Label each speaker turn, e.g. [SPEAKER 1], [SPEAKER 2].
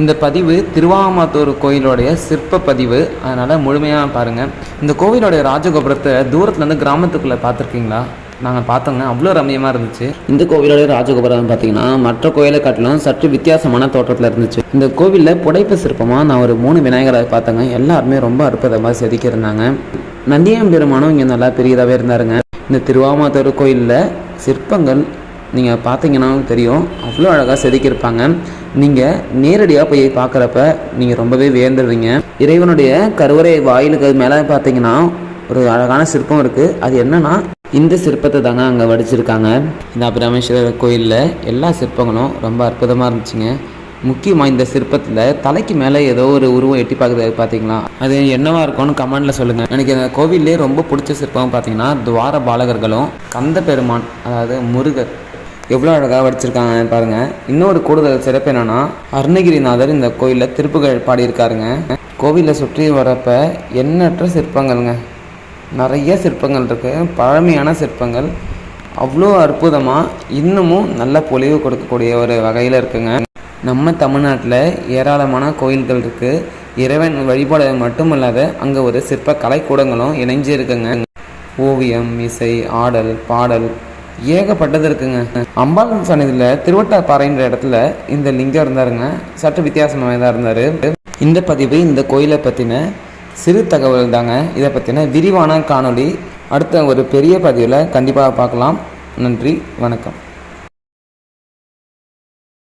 [SPEAKER 1] இந்த பதிவு திருவாமாத்தூர் கோயிலோடைய சிற்ப பதிவு. அதனால் முழுமையாக பாருங்கள் இந்த கோவிலோடைய ராஜகோபுரத்தை தூரத்துலேருந்து கிராமத்துக்குள்ளே பார்த்துருக்கீங்களா? நாங்கள் பார்த்தோங்க. அவ்வளோ ரம்மியமாக இருந்துச்சு. இந்த கோவிலோடைய ராஜகோபுரம் பார்த்தீங்கன்னா மற்ற கோயிலை காட்டிலும் சற்று வித்தியாசமான தோற்றத்தில் இருந்துச்சு. இந்த கோவிலில் புடைப்பு சிற்பமாக நான் ஒரு மூணு விநாயகரை பார்த்தேங்க. எல்லாருமே ரொம்ப அற்புதமாக செதுக்கியிருந்தாங்க. நந்தியம் பெருமானும் இங்கே நல்லா பெரியதாகவே இருந்தாருங்க. இந்த திருவாமாத்தூர் கோயிலில் சிற்பங்கள் நீங்கள் பார்த்தீங்கன்னா தெரியும். அவ்வளோ அழகாக செதுக்கியிருப்பாங்க. நீங்கள் நேரடியாக போய் பார்க்குறப்ப நீங்கள் ரொம்பவே வியந்துடுவீங்க இறைவனுடைய கருவறை வாயிலுக்கு மேலே பார்த்தீங்கன்னா ஒரு அழகான சிற்பம் இருக்குது அது என்னன்னா இந்த சிற்பத்தை தாங்க அங்கே வடிச்சிருக்காங்க. இந்த அபிராமேஸ்வரர் கோயிலில் எல்லா சிற்பங்களும் ரொம்ப அற்புதமாக இருந்துச்சுங்க. முக்கியமாக இந்த சிற்பத்தில் தலைக்கு மேலே ஏதோ ஒரு உருவம் எட்டி பார்க்குறது பார்த்தீங்களா? அது என்னவா இருக்கும்னு கமெண்டில் சொல்லுங்கள் எனக்கு இந்த கோவில்லே ரொம்ப பிடிச்ச சிற்பம் பார்த்தீங்கன்னா துவார பாலகர்களும் கந்த பெருமான் அதாவது முருகர் எவ்வளோ அழகாக வடிச்சிருக்காங்க பாருங்கள் இன்னொரு கூடுதல் சிறப்பு என்னென்னா அருணகிரிநாதர் இந்த கோயிலில் திருப்புகள் பாடியிருக்காருங்க. கோவிலை சுற்றி வரப்ப எண்ணற்ற சிற்பங்கள்ங்க. நிறைய சிற்பங்கள் இருக்குது பழமையான சிற்பங்கள். அவ்வளோ அற்புதமாக இன்னமும் நல்ல பொலிவு கொடுக்கக்கூடிய ஒரு வகையில் இருக்குங்க. நம்ம தமிழ்நாட்டில் ஏராளமான கோயில்கள் இருக்குது இறைவன் வழிபாடு மட்டுமல்லாத அங்கே ஒரு சிற்ப கலைக்கூடங்களும் இணைஞ்சு இருக்குங்க ஓவியம் இசை ஆடல் பாடல் ஏகப்பட்டது இருக்குங்க. அம்பாள் சன்னதியில் திருவட்டாப்பாறைன்ற இடத்துல இந்த லிங்கம் இருந்தாருங்க. சற்று வித்தியாசமாக தான் இருந்தார். இந்த பதிவு இந்த கோயிலை பற்றின சிறு தகவல் தாங்க. இதை பற்றின விரிவான காணொளி அடுத்த ஒரு பெரிய பதிவில் கண்டிப்பாக பார்க்கலாம். நன்றி வணக்கம்.